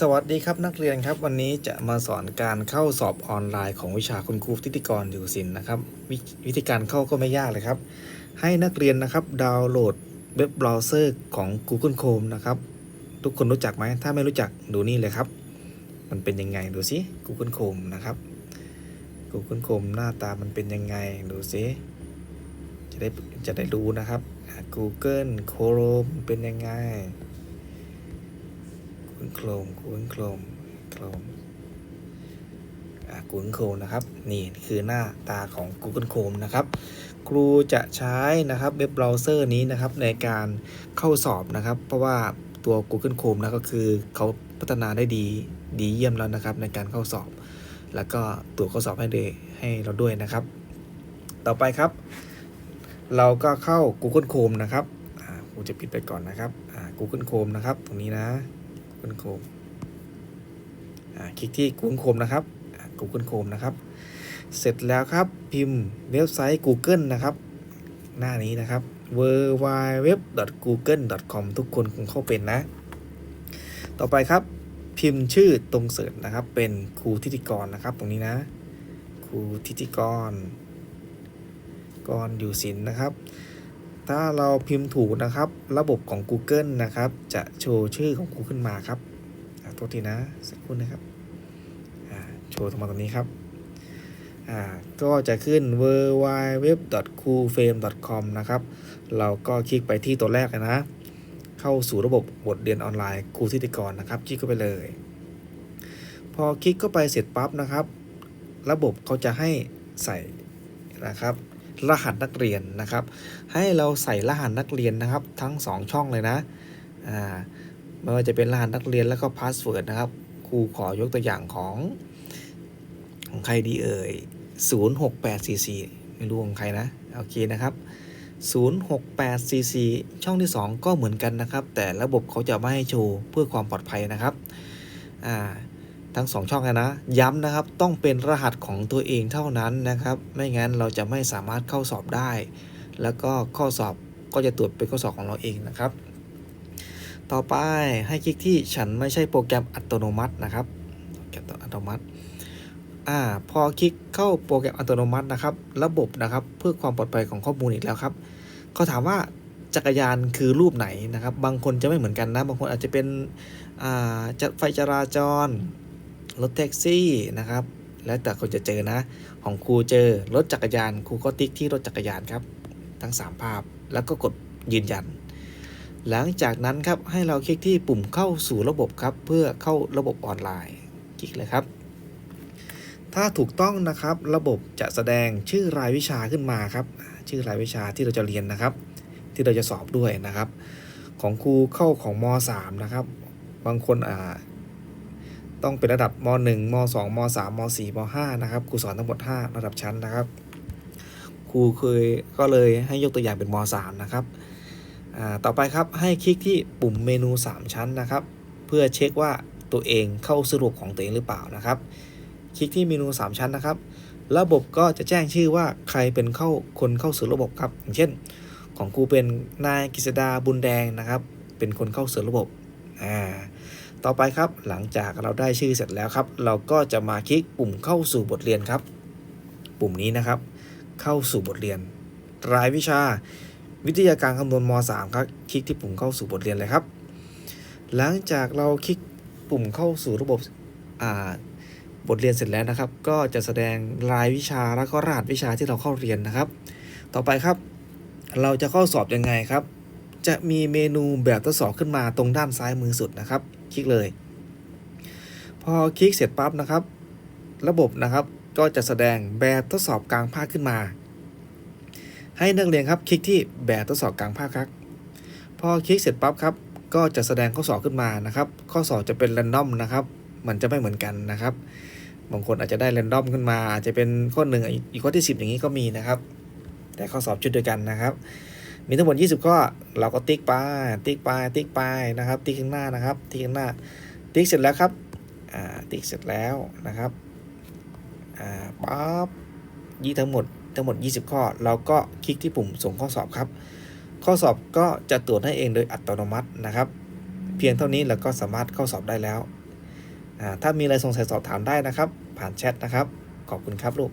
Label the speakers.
Speaker 1: สวัสดีครับนักเรียนครับ วันนี้จะมาสอนการเข้าสอบออนไลน์ของวิชาคุณครูทิติกรอยู่ศิลป์นะครับววิธีการเข้าก็ไม่ยากเลยครับ ให้นักเรียนนะครับดาวน์โหลดเว็บเบราว์เซอร์ของ Google Chrome นะครับทุกคนรู้จักไหมถ้าไม่รู้จักดูนี่เลยครับ มันเป็นยังไงดูสิ Google Chrome นะครับ Google Chrome หน้าตามันเป็นยังไงดูสิจะได้จะได้รู้นะครับ Google Chrome เป็นยังไง Google Chrome Google Chrome Chrome อ่า Google Chrome นะครับ นี่คือหน้าตาของ Google Chrome นะครับ ครูจะใช้นะครับเว็บเบราว์เซอร์นี้นะครับในการเข้าสอบนะครับ เพราะว่าตัว Google Chrome นะก็คือเขาพัฒนาได้ดีดีเยี่ยมแล้วนะครับในการเข้าสอบ แล้วก็ตรวจข้อสอบให้เดให้เราด้วยนะครับ ต่อไปครับ เราก็เข้า Google Chrome นะครับครูจะปิดไปก่อนนะครับ Google Chrome นะครับ ตรงนี้นะ Google Chrome อ่าคลิกที่ Google นะครับ Google Chrome นะครับ เสร็จแล้วครับพิมพ์เว็บไซต์ Google นะครับ หน้านี้นะครับ w w w g o o g l e c o m ทุกคนคงเข้าเป็นนะ ต่อไปครับพิมพ์ชื่อตรงเสิร์ชนะครับ เป็นครูทิติกรนะครับ ตรงนี้นะ ครูทิติกรกรอยู่ศิลป์นะครับ ถ้าเราพิมพ์ถูกนะครับ ระบบของ Google นะครับ จะโชว์ชื่อของครูขึ้นมาครับโทษทีนะสักครู่นะครับโชว์ตรงมาตรงนี้ครับอ่าก็จะขึ้น w w w c o o f r a m e c o m นะครับ เราก็คลิกไปที่ตัวแรกเลยนะ เข้าสู่ระบบบทเรียนออนไลน์ครูทิติกรนะครับ คลิกเข้าไปเลย พอคลิกเข้าไปเสร็จปั๊บนะครับ ระบบเขาจะให้ใส่นะครับ รหัสนักเรียนนะครับ ให้เราใส่รหัสนักเรียนนะครับ ทั้ง 2 ช่องเลยนะอ่าไม่ว่าจะเป็นรหัสนักเรียนแล้วก็พาสเวิร์ดนะครับครูขอยกตัวอย่างของของใครดีเอ่ย06844 ไม่รู้ของใครนะโอเคนะครับ 06844 ช่องที่ 2 ก็เหมือนกันนะครับ แต่ระบบเขาจะไม่ให้โชว์เพื่อความปลอดภัยนะครับอ่า ทั้ง 2 ช่องนะ ย้ำนะครับต้องเป็นรหัสของตัวเองเท่านั้นนะครับ ไม่งั้นเราจะไม่สามารถเข้าสอบได้ แล้วก็ข้อสอบก็จะตรวจเป็นข้อสอบของเราเองนะครับ ต่อไปให้คลิกที่ฉันไม่ใช่โปรแกรมอัตโนมัตินะครับโปรแกรมอัตโนมัติอ่าพอคลิกเข้าโปรแกรมอัตโนมัตินะครับ ระบบนะครับเพื่อความปลอดภัยของข้อมูลอีกแล้วครับเขาถามว่าจักรยานคือรูปไหนนะครับ บางคนจะไม่เหมือนกันนะ บางคนอาจจะเป็นอ่าจะไฟจราจร รถแท็กซี่นะครับ แล้วแต่คนจะเจอนะ ของครูเจอรถจักรยานครูก็ติ๊กที่รถจักรยานครับ ทั้ง 3 ภาพแล้วก็กดยืนยัน หลังจากนั้นครับให้เราคลิกที่ปุ่มเข้าสู่ระบบครับ เพื่อเข้าระบบออนไลน์คลิกเลยครับ ถ้าถูกต้องนะครับระบบจะแสดงชื่อรายวิชาขึ้นมาครับ ชื่อรายวิชาที่เราจะเรียนนะครับ ที่เราจะสอบด้วยนะครับ ของครูเข้าของม .3 นะครับ บางคนอ่า ต้องเป็นระดับม .1 ม .2 ม .3 ม .4 ม .5 นะครับครูสอนทั้งหมด 5 ระดับชั้นนะครับครูเคยก็เลยให้ยกตัวอย่างเป็นม .3 นะครับอ่าต่อไปครับให้คลิกที่ปุ่มเมนู 3 ชั้นนะครับ เพื่อเช็คว่าตัวเองเข้าสรุปของตัวเองหรือเปล่านะครับ คลิกที่เมนู 3 ชั้นนะครับ ระบบก็จะแจ้งชื่อว่าใครเป็นเข้าคนเข้าสู่ระบบครับ อย่างเช่น ของครูเป็นนายกฤษดาบุญแดงนะครับ เป็นคนเข้าสู่ระบบอ่า ต่อไปครับ หลังจากเราได้ชื่อเสร็จแล้วครับ เราก็จะมาคลิกปุ่มเข้าสู่บทเรียนครับ ปุ่มนี้นะครับ เข้าสู่บทเรียน รายวิชา วิทยาการคำนวณม .3 ครับ คลิกที่ปุ่มเข้าสู่บทเรียนเลยครับ หลังจากเราคลิกปุ่มเข้าสู่ระบบบทเรียนเสร็จแล้วนะครับ ก็จะแสดงรายวิชาแล้วก็รหัสวิชาที่เราเข้าเรียนนะครับ ต่อไปครับ เราจะเข้าสอบยังไงครับ จะมีเมนูแบบทดสอบขึ้นมาตรงด้านซ้ายมือสุดนะครับ ลิกเลย พอคลิกเสร็จปั๊บนะครับ ระบบนะครับก็จะแสดงแบบทดสอบกลางภาคขึ้นมา ให้นักเรียนครับคลิกที่แบบทดสอบกลางภาคครับ พอคลิกเสร็จปั๊บครับก็จะแสดงข้อสอบขึ้นมานะครับ ข้อสอบจะเป็นแรนดอมนะครับ มันจะไม่เหมือนกันนะครับ บางคนอาจจะได้แรนดอมขึ้นมาอาจจะเป็นข้อหนึ่งอีกข้อที่ 10 อย่างนี้ก็มีนะครับ แต่ข้อสอบชุดเดียวกันนะครับ มีทั้งหมด 20 ข้อ เราก็ติ๊กไป ติ๊กไป ติ๊กไปนะครับ ติ๊กข้างหน้านะครับ ติ๊กข้างหน้า ติ๊กเสร็จแล้วครับ อ่า ติ๊กเสร็จแล้วนะครับ อ่า ปั๊บยี่ทั้งหมด ทั้งหมด 20 ข้อ เราก็คลิกที่ปุ่มส่งข้อสอบครับ ข้อสอบก็จะตรวจให้เองโดยอัตโนมัตินะครับ เพียงเท่านี้เราก็สามารถเข้าสอบได้แล้ว อ่า ถ้ามีอะไรสงสัยสอบถามได้นะครับ ผ่านแชทนะครับ ขอบคุณครับลูก